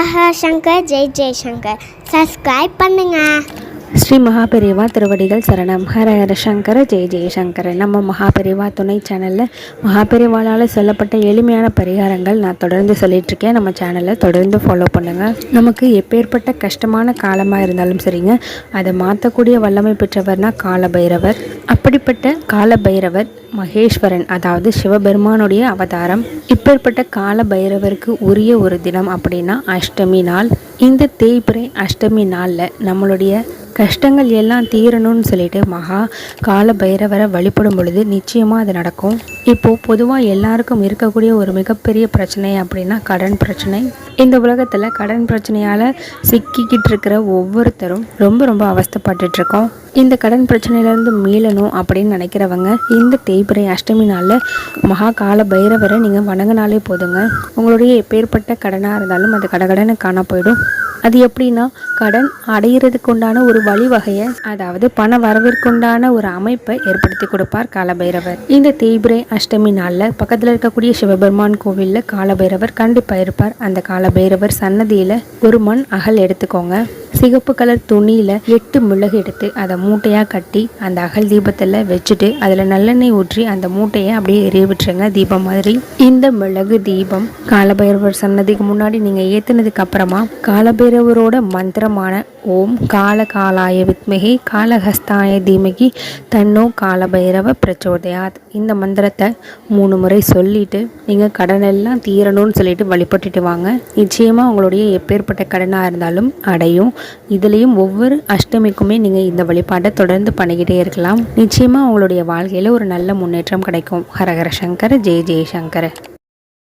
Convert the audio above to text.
ஆஹா Shankar Jai Jaishankar subscribe பண்ணுங்க. ஸ்ரீ மகாபெரிவா திருவடிகள் சரணம். ஹர ஹர சங்கர ஜெய ஜெயசங்கர நம்ம மகாபெரிவா துணை சேனலில் மகாபெரிவாளால் சொல்லப்பட்ட எளிமையான பரிகாரங்கள் நான் தொடர்ந்து சொல்லிகிட்ருக்கேன் இருக்கேன் நம்ம சேனலை தொடர்ந்து ஃபாலோ பண்ணுங்கள் நமக்கு எப்பேற்பட்ட கஷ்டமான காலமாக இருந்தாலும் சரிங்க. அதை மாற்றக்கூடிய வல்லமை பெற்றவர்னா காலபைரவர். அப்படிப்பட்ட காலபைரவர் மகேஸ்வரன் அதாவது சிவபெருமானுடைய அவதாரம். இப்பேற்பட்ட கால பைரவருக்கு உரிய ஒரு தினம் அப்படின்னா அஷ்டமி நாள். இந்த தேய்பிறை அஷ்டமி நாளில் நம்மளுடைய கஷ்டங்கள் எல்லாம் தீரணும்னு சொல்லிட்டு மகா கால பைரவரை வழிபடும் பொழுது நிச்சயமாக அது நடக்கும். இப்போது பொதுவாக எல்லாருக்கும் இருக்கக்கூடிய ஒரு மிகப்பெரிய பிரச்சனை அப்படின்னா கடன் பிரச்சனை. இந்த உலகத்தில் கடன் பிரச்சனையால் சிக்கிக்கிட்டு இருக்கிற ஒவ்வொருத்தரும் ரொம்ப ரொம்ப அவஸ்தைப்பட்டுட்டு இருக்கோம் இந்த கடன் பிரச்சனையிலேருந்து மீளணும் அப்படின்னு நினைக்கிறவங்க இந்த தேய்பிரை அஷ்டமி நாளில் மகா கால பைரவரை நீங்கள் வணங்கினாலே போதுங்க. உங்களுடைய எப்பேற்பட்ட கடனாக இருந்தாலும் அந்த கடகடனை காண போயிடும். அது எப்படின்னா கடன் அடையிறதுக்கு உண்டான ஒரு வழிவகையை அதாவது பண வரவிற்குண்டான ஒரு அமைப்பை ஏற்படுத்தி கொடுப்பார் காலபைரவர். இந்த தேய்பிரை அஷ்டமி நாளில் பக்கத்தில் இருக்கக்கூடிய சிவபெருமான் கோவிலில் காலபைரவர் கண்டிப்பாக இருப்பார். அந்த காலபைரவர் சன்னதியில் ஒரு மண் அகல் எடுத்துக்கோங்க. சிகப்பு கலர் துணியில் எட்டு மிளகு எடுத்து அதை மூட்டையாக கட்டி அந்த அகல் தீபத்தில் வச்சுட்டு அதில் நல்லெண்ணெய் ஊற்றி அந்த மூட்டையை அப்படியே எரிய விட்டுருங்க தீபம் மாதிரி. இந்த மிளகு தீபம் காலபைரவர் சன்னதிக்கு முன்னாடி நீங்கள் ஏற்றுனதுக்கு அப்புறமா காலபைரவரோட மந்திரமான ஓம் கால காலாய வித்மகி காலஹஸ்தாய தீமகி தன்னோ காலபைரவ பிரச்சோதயாத். இந்த மந்திரத்தை மூணு முறை சொல்லிட்டு நீங்கள் கடனெல்லாம் தீரணும்னு சொல்லிட்டு வழிபட்டுட்டு வாங்க. நிச்சயமாக உங்களுடைய எப்பேற்பட்ட கடனாக இருந்தாலும் அடையும். இதுலேயும் ஒவ்வொரு அஷ்டமிக்குமே நீங்கள் இந்த வழிபாட்டை தொடர்ந்து பண்ணிக்கிட்டே இருக்கலாம். நிச்சயமாக உங்களுடைய வாழ்க்கையில் ஒரு நல்ல முன்னேற்றம் கிடைக்கும். ஹரஹர ஜெய் ஜெய ஜெயசங்கர